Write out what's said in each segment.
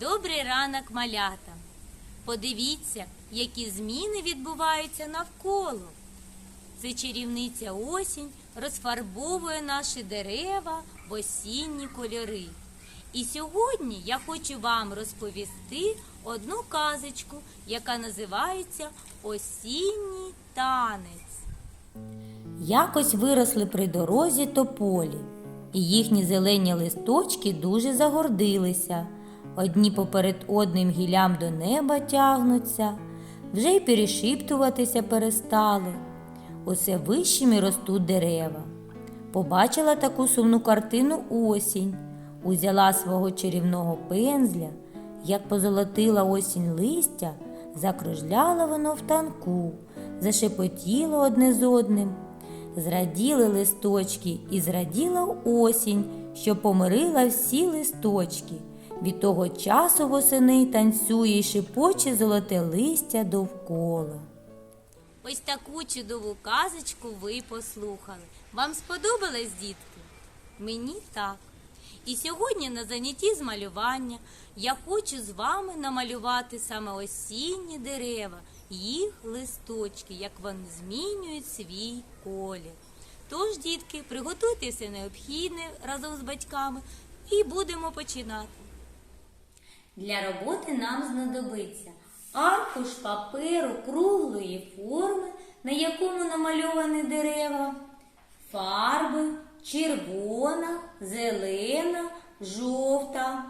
Добрий ранок, малята. Подивіться, які зміни відбуваються навколо. Це чарівниця осінь розфарбовує наші дерева в осінні кольори. І сьогодні я хочу вам розповісти одну казочку, яка називається Осінній танець. Якось виросли при дорозі тополі, і їхні зелені листочки дуже загордилися. Одні поперед одним гілям до неба тягнуться, вже й перешіптуватися перестали. Усе вищими ростуть дерева. Побачила таку сумну картину осінь, узяла свого чарівного пензля, як позолотила осінь листя, закружляла воно в танку, зашепотіло одне з одним. Зраділи листочки і зраділа осінь, що помирила всі листочки. Від того часу восени танцює й шепоче золоте листя довкола. Ось таку чудову казочку ви послухали. Вам сподобалось, дітки? Мені так. І сьогодні на занятті з малювання я хочу з вами намалювати саме осінні дерева, їх листочки, як вони змінюють свій колір. Тож, дітки, приготуйте все необхідне разом з батьками і будемо починати. Для роботи нам знадобиться аркуш паперу круглої форми, на якому намальовані дерева, фарби червона, зелена, жовта,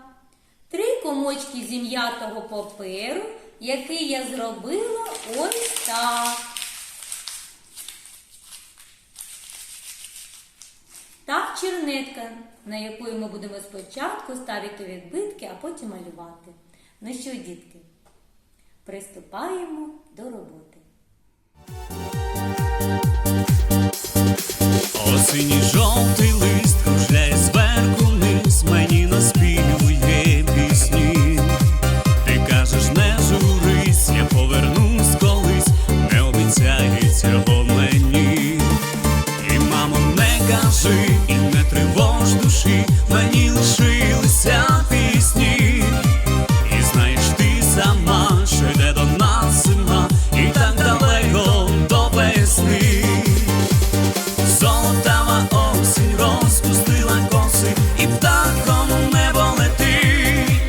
три комочки зім'ятого паперу, який я зробила ось так. Так чернетка, на якої ми будемо спочатку ставити відбитки, а потім малювати. Ну що, дітки, приступаємо до душі, мені лишилися пісні. І знаєш ти сама, що йде до нас зима, і так далеко до весни. Золотава осінь розпустила коси, і птахом небо летить.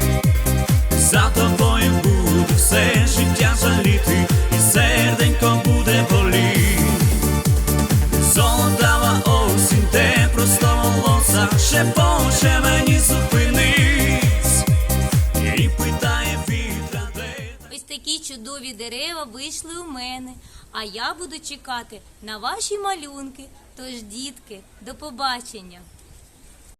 За тобою буду все життя жаліти, і серденько буде боліти. Просто Ось такі чудові дерева вийшли у мене, а я буду чекати на ваші малюнки. Тож, дітки, до побачення!